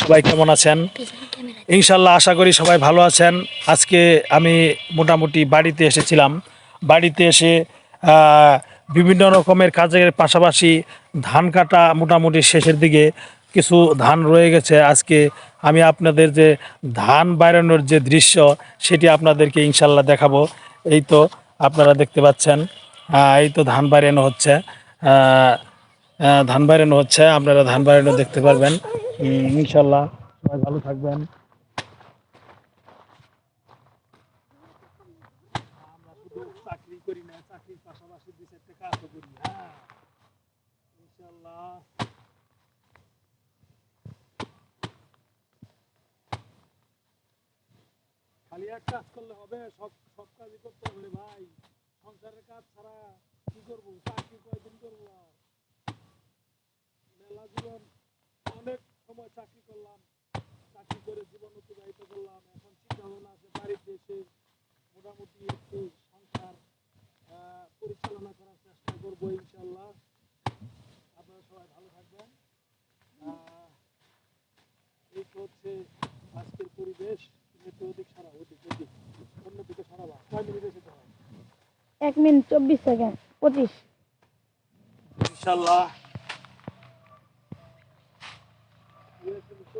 সবাই কেমন আছেন? ইনশাল্লাহ আশা করি সবাই ভালো আছেন। আজকে আমি মোটামুটি বাড়িতে এসেছিলাম। বাড়িতে এসে বিভিন্ন রকমের কাজের পাশাপাশি ধান কাটা মোটামুটি শেষের দিকে কিছু ধান রয়ে গেছে। আজকে আমি আপনাদের যে ধান বাইরানোর যে দৃশ্য, সেটি আপনাদেরকে ইনশাল্লাহ দেখাবো। এই তো আপনারা দেখতে পাচ্ছেন এই তো ধান বাইরানো হচ্ছে। ধান বাইরানো হচ্ছে। আপনারা ধান বাইরানো দেখতে পারবেন। ইনশাল্লাহ। সবাই ভালো থাকবেন। খালি এক কাজ করলে হবে, সব সব কাজই করতে হবে ভাই। সংসারের কাজ ছাড়া কি করব? চাকরি কয়দিন করব? করলাম চাকরি করে জীবন অতিবাহিত করলাম। এখন চিন্তা ভাবনা আছে বাড়িতে এসে মোটামুটি একটু সংসার পরিচালনা করার চেষ্টা করব ইনশাল্লাহ। আপনারা সবাই ভালো থাকবেন। এই হচ্ছে আজকের পরিবেশ। একটু ওদিক সারা ওদিক ওদিক অন্যদিকে সরাবা কয় মিনিট হয় এক মিনিট চব্বিশ সেকেন্ড পঁচিশ। ইনশাল্লাহ এই তো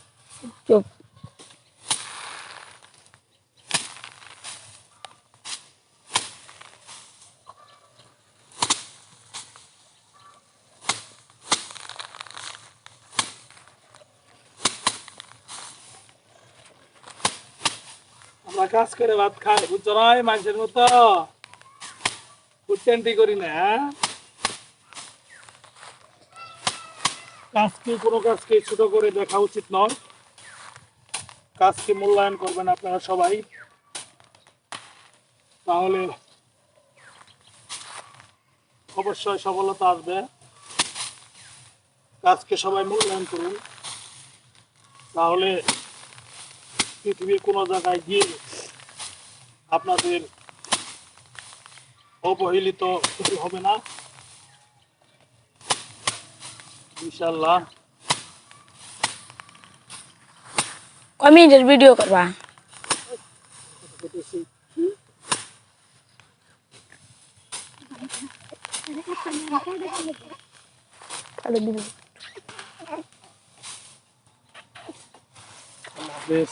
আমরা কাজ করে ভাত খাই বুঝছ না? এই মানুষের মতো। ফুটতেন্টি করি না হ্যাঁ? কাজকে, কোনো কাজকে ছোট করে দেখা উচিত নয়। কাজকে মূল্যায়ন করবেন আপনারা সবাই। তাহলে অবশ্যই সফলতা আসবে। কাজকে সবাই মূল্যায়ন করুন। তাহলে পৃথিবীর কোনো জায়গায় গিয়ে আপনাদের অবহেলিত হবে না। ইনশাল্লাহ কয় মিনিটের ভিডিও করবা। আল্লাহ হাফেজ।